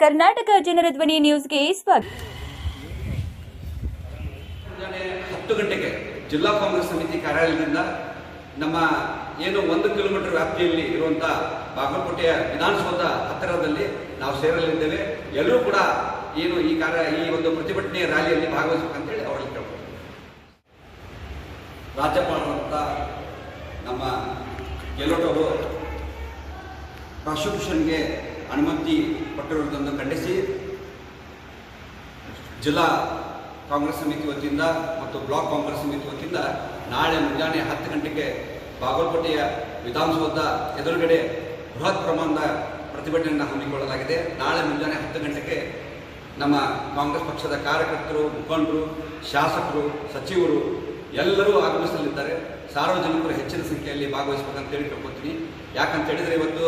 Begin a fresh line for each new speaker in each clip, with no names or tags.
ಕರ್ನಾಟಕ ಜನರ ಧ್ವನಿ ನ್ಯೂಸ್ಗೆ ಸ್ವಾಗತ.
ಹತ್ತು ಗಂಟೆಗೆ ಜಿಲ್ಲಾ ಕಾಂಗ್ರೆಸ್ ಸಮಿತಿ ಕಾರ್ಯಾಲಯದಿಂದ ನಮ್ಮ ಏನು ಒಂದು ಕಿಲೋಮೀಟರ್ ವ್ಯಾಪ್ತಿಯಲ್ಲಿ ಇರುವಂಥ ಬಾಗಲಕೋಟೆಯ ವಿಧಾನಸೌಧ ಹತ್ತಿರದಲ್ಲಿ ನಾವು ಸೇರಲಿದ್ದೇವೆ. ಎಲ್ಲರೂ ಕೂಡ ಏನು ಈ ಕಾರ್ಯ, ಈ ಒಂದು ಪ್ರತಿಭಟನೆ ರ್ಯಾಲಿಯಲ್ಲಿ ಭಾಗವಹಿಸಬೇಕಂತೇಳಿ ಅವರಲ್ಲಿ ಕೇಳ್ಬೋದು ರಾಜ್ಯಪಾಲರಂತ ನಮ್ಮ ಗೆಲೋಟ್ ಅವರು ಪ್ರಾಸಿಕ್ಯೂಷನ್ಗೆ ಅನುಮತಿ ಕೊಟ್ಟಿರುವುದನ್ನು ಖಂಡಿಸಿ ಜಿಲ್ಲಾ ಕಾಂಗ್ರೆಸ್ ಸಮಿತಿ ವತಿಯಿಂದ ಮತ್ತು ಬ್ಲಾಕ್ ಕಾಂಗ್ರೆಸ್ ಸಮಿತಿ ವತಿಯಿಂದ ನಾಳೆ ಮುಂಜಾನೆ ಹತ್ತು ಗಂಟೆಗೆ ಬಾಗಲಕೋಟೆಯ ವಿಧಾನಸೌಧ ಎದುರುಗಡೆ ಬೃಹತ್ ಪ್ರಮಾಣದ ಪ್ರತಿಭಟನೆಯನ್ನು ಹಮ್ಮಿಕೊಳ್ಳಲಾಗಿದೆ. ನಾಳೆ ಮುಂಜಾನೆ ಹತ್ತು ಗಂಟೆಗೆ ನಮ್ಮ ಕಾಂಗ್ರೆಸ್ ಪಕ್ಷದ ಕಾರ್ಯಕರ್ತರು, ಮುಖಂಡರು, ಶಾಸಕರು, ಸಚಿವರು ಎಲ್ಲರೂ ಆಗಮಿಸಲಿದ್ದಾರೆ. ಸಾರ್ವಜನಿಕರು ಹೆಚ್ಚಿನ ಸಂಖ್ಯೆಯಲ್ಲಿ ಭಾಗವಹಿಸಬೇಕಂತೇಳಿ ಕೇಳ್ಕೊತೀನಿ ಯಾಕಂತ ಹೇಳಿದರೆ ಇವತ್ತು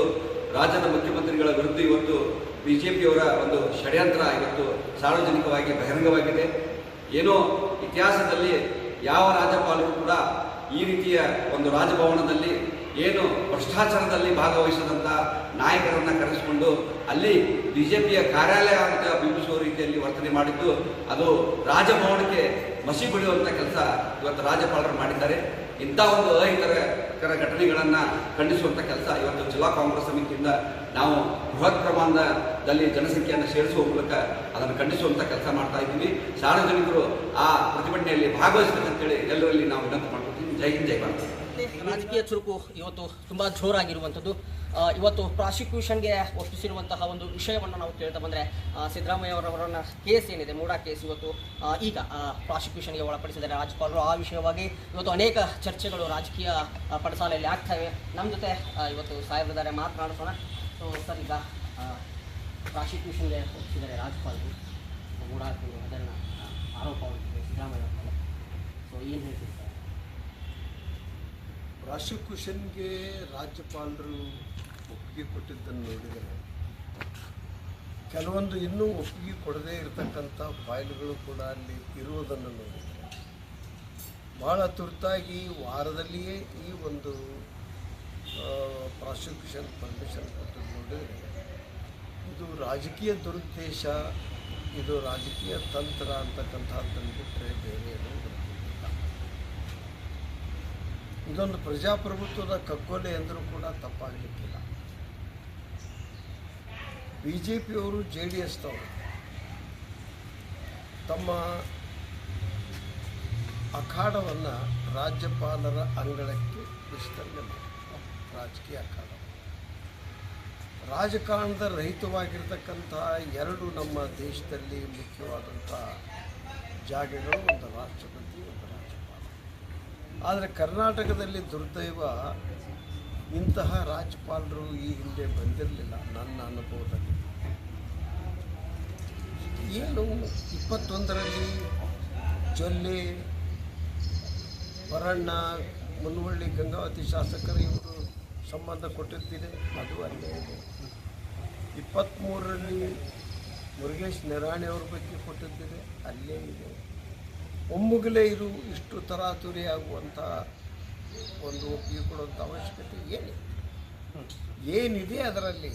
ರಾಜ್ಯದ ಮುಖ್ಯಮಂತ್ರಿಗಳ ವಿರುದ್ಧ ಇವತ್ತು ಬಿ ಜೆ ಪಿಯವರ ಒಂದು ಷಡ್ಯಂತ್ರ ಇವತ್ತು ಸಾರ್ವಜನಿಕವಾಗಿ ಬಹಿರಂಗವಾಗಿದೆ. ಏನೋ ಇತಿಹಾಸದಲ್ಲಿ ಯಾವ ರಾಜ್ಯಪಾಲರು ಕೂಡ ಈ ರೀತಿಯ ಒಂದು ರಾಜಭವನದಲ್ಲಿ ಏನು ಭ್ರಷ್ಟಾಚಾರದಲ್ಲಿ ಭಾಗವಹಿಸಿದಂಥ ನಾಯಕರನ್ನ ಕರೆಸಿಕೊಂಡು ಅಲ್ಲಿ ಬಿ ಜೆ ಪಿಯ ಕಾರ್ಯಾಲಯ ಅಂತ ಬಿಂಬಿಸುವ ರೀತಿಯಲ್ಲಿ ವರ್ತನೆ ಮಾಡಿದ್ದು, ಅದು ರಾಜಭವನಕ್ಕೆ ಮಸಿ ಬಿಡುವಂಥ ಕೆಲಸ ಇವತ್ತು ರಾಜ್ಯಪಾಲರು ಮಾಡಿದ್ದಾರೆ. ಇಂಥ ಒಂದು ಅಹಿತರಕರ ಘಟನೆಗಳನ್ನು ಖಂಡಿಸುವಂಥ ಕೆಲಸ ಇವತ್ತು ಜಿಲ್ಲಾ ಕಾಂಗ್ರೆಸ್ ಸಮಿತಿಯಿಂದ ನಾವು ಬೃಹತ್ ಪ್ರಮಾಣದಲ್ಲಿ ಜನಸಂಖ್ಯೆಯನ್ನು ಸೇರಿಸುವ ಮೂಲಕ ಅದನ್ನು ಖಂಡಿಸುವಂಥ ಕೆಲಸ ಮಾಡ್ತಾ ಇದ್ದೀವಿ. ಸಾರ್ವಜನಿಕರು ಆ ಪ್ರತಿಭಟನೆಯಲ್ಲಿ ಭಾಗವಹಿಸಬೇಕಂತೇಳಿ ಎಲ್ಲರಲ್ಲಿ ನಾವು ವಿನಂತಿ ಮಾಡ್ಕೊತೀವಿ
ರಾಜಕೀಯ ಚುರುಕು ಇವತ್ತು ತುಂಬ ಜೋರಾಗಿರುವಂಥದ್ದು. ಇವತ್ತು ಪ್ರಾಸಿಕ್ಯೂಷನ್ಗೆ ಒಪ್ಪಿಸಿರುವಂತಹ ಒಂದು ವಿಷಯವನ್ನು ನಾವು ಕೇಳ್ತಾ ಬಂದರೆ ಸಿದ್ದರಾಮಯ್ಯ ಅವರವರ ಕೇಸ್ ಏನಿದೆ, ಮೂಡಾ ಕೇಸ್ ಇವತ್ತು ಈಗ ಪ್ರಾಸಿಕ್ಯೂಷನ್ಗೆ ಒಳಪಡಿಸಿದ್ದಾರೆ ರಾಜ್ಯಪಾಲರು ಆ ವಿಷಯವಾಗಿ ಇವತ್ತು ಅನೇಕ ಚರ್ಚೆಗಳು ರಾಜಕೀಯ ಪಡಸಾಲೆಯಲ್ಲಿ ಆಗ್ತಾ ಇವೆ ನಮ್ಮ ಜೊತೆ ಇವತ್ತು ಸಾಹೇಬ್ರಿದ್ದಾರೆ ಮಾತನಾಡಿಸೋಣ ಸೊ ಸರ್, ಈಗ ಪ್ರಾಸಿಕ್ಯೂಷನ್ಗೆ ಒಪ್ಪಿಸಿದ್ದಾರೆ ರಾಜ್ಯಪಾಲರು ಮೂಡಾ ಹಗರಣ ಆರೋಪವನ್ನು ಸಿದ್ದರಾಮಯ್ಯ ಸೊ ಏನು ಹೇಳ್ತೀರಿ ಸರ್?
ಪ್ರಾಸಿಕ್ಯೂಷನ್ಗೆ ರಾಜ್ಯಪಾಲರು ಒಪ್ಪಿಗೆ ಕೊಟ್ಟಿದ್ದನ್ನು ನೋಡಿದರೆ ಕೆಲವೊಂದು ಇನ್ನೂ ಒಪ್ಪಿಗೆ ಕೊಡದೇ ಇರತಕ್ಕಂಥ ಫೈಲ್ಗಳು ಕೂಡ ಅಲ್ಲಿ ಇರುವುದನ್ನು ನೋಡಿದರೆ ಭಾಳ ತುರ್ತಾಗಿ ವಾರದಲ್ಲಿಯೇ ಈ ಒಂದು ಪ್ರಾಸಿಕ್ಯೂಷನ್ ಪರ್ಮಿಷನ್ ಕೊಟ್ಟು ನೋಡಿದರೆ ಇದು ರಾಜಕೀಯ ದುರುದ್ದೇಶ, ಇದು ರಾಜಕೀಯ ತಂತ್ರ ಅಂತಕ್ಕಂಥದ್ದನ್ನು ಬಿಟ್ಟರೆ ಬೇರೆ ಏನೂ ಗೊತ್ತಿಲ್ಲ ಇದೊಂದು ಪ್ರಜಾಪ್ರಭುತ್ವದ ಕಗ್ಗೊಲೆ ಎಂದರೂ ಕೂಡ ತಪ್ಪಾಗಲಿಕ್ಕಿಲ್ಲ. ಬಿ ಜೆ ಪಿಯವರು ಜೆ ಡಿ ಎಸ್ನವರು ತಮ್ಮ ಅಖಾಡವನ್ನು ರಾಜ್ಯಪಾಲರ ಅಂಗಳಕ್ಕೆ ವಿಸ್ತರಣೆ ರಾಜಕೀಯ ಅಖಾಡ ರಾಜಕಾರಣದ ರಹಿತವಾಗಿರ್ತಕ್ಕಂಥ ಎರಡು ನಮ್ಮ ದೇಶದಲ್ಲಿ ಮುಖ್ಯವಾದಂಥ ಜಾಗಗಳು ಒಂದು ರಾಷ್ಟ್ರಪತಿ ಆದರೆ ಕರ್ನಾಟಕದಲ್ಲಿ ದುರ್ದೈವ ಇಂತಹ ರಾಜ್ಯಪಾಲರು ಈ ಹಿಂದೆ ಬಂದಿರಲಿಲ್ಲ ನನ್ನ ಅನುಭವದಲ್ಲಿ. ಏನು ಇಪ್ಪತ್ತೊಂದರಲ್ಲಿ ಜೊಲ್ಲೆ, ಹೊರಣ್ಣ ಮುನ್ವಳ್ಳಿ ಗಂಗಾವತಿ ಶಾಸಕರು ಇವರು ಸಂಬಂಧ ಕೊಟ್ಟಿರ್ತೀನಿ ಅದು ಅಲ್ಲೇ ಇದೆ ಇಪ್ಪತ್ತ್ಮೂರರಲ್ಲಿ ಮುರುಗೇಶ್ ನಿರಾಣಿ ಅವ್ರ ಬಗ್ಗೆ ಕೊಟ್ಟಿದ್ದಿದೆ ಅಲ್ಲೇ ಇದೆ. ಒಮ್ಮುಗಲೇ ಇರು, ಇಷ್ಟು ತರಾತುರಿ ಆಗುವಂಥ ಒಂದು ಒಪ್ಪಿಗೆ ಕೊಡುವಂಥ ಅವಶ್ಯಕತೆ ಏನಿದೆ? ಏನಿದೆ ಅದರಲ್ಲಿ?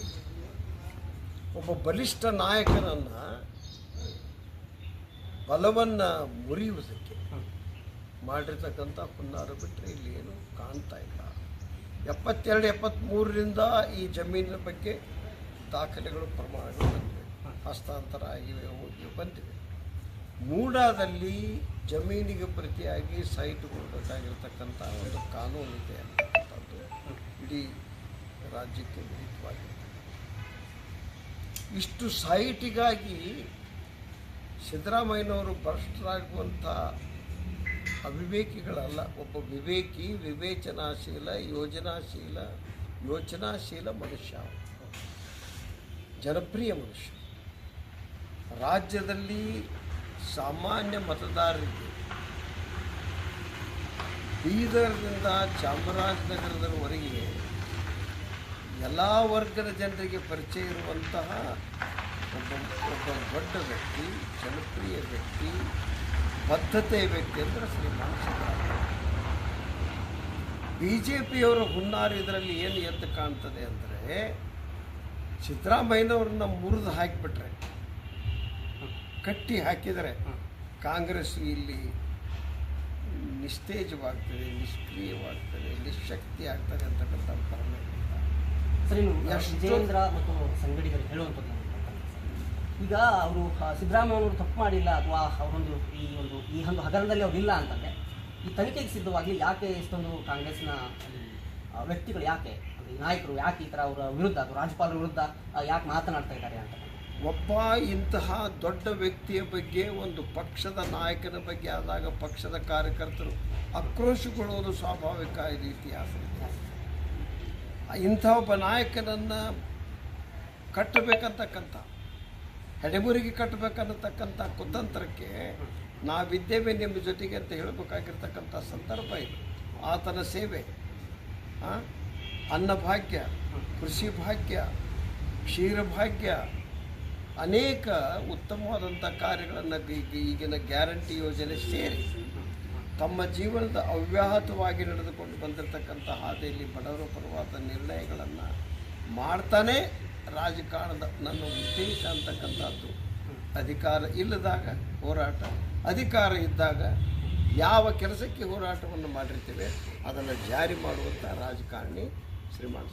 ಒಬ್ಬ ಬಲಿಷ್ಠ ನಾಯಕನನ್ನು ಬಲವನ್ನು ಮುರಿಯುವುದಕ್ಕೆ ಮಾಡಿರ್ತಕ್ಕಂಥ ಹುನ್ನಾರ ಬಿಟ್ಟರೆ ಇಲ್ಲಿ ಏನು ಕಾಣ್ತಾ ಇಲ್ಲ. ಎಪ್ಪತ್ತೆರಡು, ಎಪ್ಪತ್ತ್ಮೂರರಿಂದ ಈ ಜಮೀನಿನ ಬಗ್ಗೆ ದಾಖಲೆಗಳು ಪ್ರಮಾಣಗಳು ಬಂದಿವೆ. ಹಸ್ತಾಂತರ ಆಗಿವೆ ಹೋಗಿ ಬಂದಿವೆ. ಮೂಡಾದಲ್ಲಿ ಜಮೀನಿಗೆ ಪ್ರತಿಯಾಗಿ ಸೈಟ್ ಕೊಡಬೇಕಾಗಿರ್ತಕ್ಕಂಥ ಒಂದು ಕಾನೂನು ಇದೆ ಅನ್ನತಕ್ಕಂಥದ್ದು ಇಡೀ ರಾಜ್ಯಕ್ಕೆ ವಿಹಿತವಾಗಿದೆ ಇಷ್ಟು ಸೈಟಿಗಾಗಿ ಸಿದ್ದರಾಮಯ್ಯನವರು ಭ್ರಷ್ಟರಾಗುವಂಥ ಅವಿವೇಕಿಗಳಲ್ಲ, ಒಬ್ಬ ವಿವೇಕಿ, ವಿವೇಚನಾಶೀಲ, ಯೋಜನಾಶೀಲ, ಯೋಚನಾಶೀಲ ಮನುಷ್ಯ ಜನಪ್ರಿಯ ಮನುಷ್ಯ. ರಾಜ್ಯದಲ್ಲಿ ಸಾಮಾನ್ಯ ಮತದಾರರಿಗೆ. ಬೀದರ್ನಿಂದ ಚಾಮರಾಜನಗರದವರೆಗೆ ಎಲ್ಲ ವರ್ಗದ ಜನರಿಗೆ ಪರಿಚಯ ಇರುವಂತಹ ಒಬ್ಬ ಒಬ್ಬ ದೊಡ್ಡ ವ್ಯಕ್ತಿ, ಜನಪ್ರಿಯ ವ್ಯಕ್ತಿ, ಬದ್ಧತೆ ವ್ಯಕ್ತಿ ಅಂದರೆ ಶ್ರೀಮಾನ್ ಸಿದ್ದರಾಮಯ್ಯ. ಬಿ ಜೆ ಪಿಯವರ ಹುನ್ನಾರ ಇದರಲ್ಲಿ ಏನು ಎದ್ದು ಕಾಣ್ತದೆ ಅಂದರೆ ಸಿದ್ದರಾಮಯ್ಯನವ್ರನ್ನ ಮುರಿದು ಹಾಕಿಬಿಟ್ರೆ ಕಟ್ಟಿ ಹಾಕಿದರೆ ಕಾಂಗ್ರೆಸ್ ಇಲ್ಲಿ ನಿಸ್ತೇಜವಾಗ್ತದೆ ನಿಷ್ಕ್ರಿಯವಾಗ್ತದೆ ನಿಶಕ್ತಿ ಆಗ್ತದೆ ಅಂತಕ್ಕಂಥ ಕಾರಣ
ವಿಜಯೇಂದ್ರ ಮತ್ತು ಸಂಗಡಿಗರು ಹೇಳುವಂಥದ್ದು. ಈಗ ಅವರು ಸಿದ್ದರಾಮಯ್ಯನವರು ತಪ್ಪು ಮಾಡಿಲ್ಲ ಅಥವಾ ಅವರೊಂದು ಈ ಒಂದು ಈ ಒಂದು ಹಗರಣದಲ್ಲಿ ಅವರಿಲ್ಲ ಇಲ್ಲ ಅಂತಂದ್ರೆ ಈ ತನಿಖೆಗೆ ಸಿದ್ಧವಾಗಿ ಯಾಕೆ ಇಷ್ಟೊಂದು ಕಾಂಗ್ರೆಸ್ನ ವ್ಯಕ್ತಿಗಳು ಯಾಕೆ ನಾಯಕರು ಯಾಕೆ ಈ ಥರ ಅವರ ವಿರುದ್ಧ ಅಥವಾ ರಾಜ್ಯಪಾಲರ ವಿರುದ್ಧ ಯಾಕೆ ಮಾತನಾಡ್ತಾ ಇದ್ದಾರೆ ಅಂತ
ಒಬ್ಬ ಇಂತಹ ದೊಡ್ಡ ವ್ಯಕ್ತಿಯ ಬಗ್ಗೆ, ಒಂದು ಪಕ್ಷದ ನಾಯಕನ ಬಗ್ಗೆ ಆದಾಗ ಪಕ್ಷದ ಕಾರ್ಯಕರ್ತರು ಆಕ್ರೋಶಗೊಳ್ಳುವುದು ಸ್ವಾಭಾವಿಕ ಇದು ಇತಿಹಾಸ ಇಂಥ ಒಬ್ಬ ನಾಯಕನನ್ನು ಕಟ್ಟಬೇಕಂತಕ್ಕಂಥ, ಹೆಡೆಮುರಿಗೆ ಕಟ್ಟಬೇಕನ್ನತಕ್ಕಂಥ ಕುತಂತ್ರಕ್ಕೆ ನಾವಿದ್ದೇವೆ ನಿಮ್ಮ ಜೊತೆಗೆ ಅಂತ ಹೇಳಬೇಕಾಗಿರ್ತಕ್ಕಂಥ ಸಂದರ್ಭ ಇದು ಆತನ ಸೇವೆ? ಅನ್ನಭಾಗ್ಯ, ಕೃಷಿ ಭಾಗ್ಯ, ಕ್ಷೀರಭಾಗ್ಯ ಅನೇಕ ಉತ್ತಮವಾದಂಥ ಕಾರ್ಯಗಳನ್ನು ಈಗಿನ ಗ್ಯಾರಂಟಿ ಯೋಜನೆ ಸೇರಿ ತಮ್ಮ ಜೀವನದ ಅವ್ಯಾಹತವಾಗಿ ನಡೆದುಕೊಂಡು ಬಂದಿರತಕ್ಕಂಥ ಹಾದಿಯಲ್ಲಿ ಬಡವರ ಪರವಾದ ನಿರ್ಣಯಗಳನ್ನು ಮಾಡ್ತಾನೆ ರಾಜಕಾರಣದ ನನ್ನ ಉದ್ದೇಶ ಅಂತಕ್ಕಂಥದ್ದು. ಅಧಿಕಾರ ಇಲ್ಲದಾಗ ಹೋರಾಟ, ಅಧಿಕಾರ ಇದ್ದಾಗ ಯಾವ ಕೆಲಸಕ್ಕೆ ಹೋರಾಟವನ್ನು ಮಾಡಿರ್ತೇವೆ, ಅದನ್ನು ಜಾರಿ ಮಾಡುವಂಥ ರಾಜಕಾರಣಿ ಶ್ರೀಮಾನ್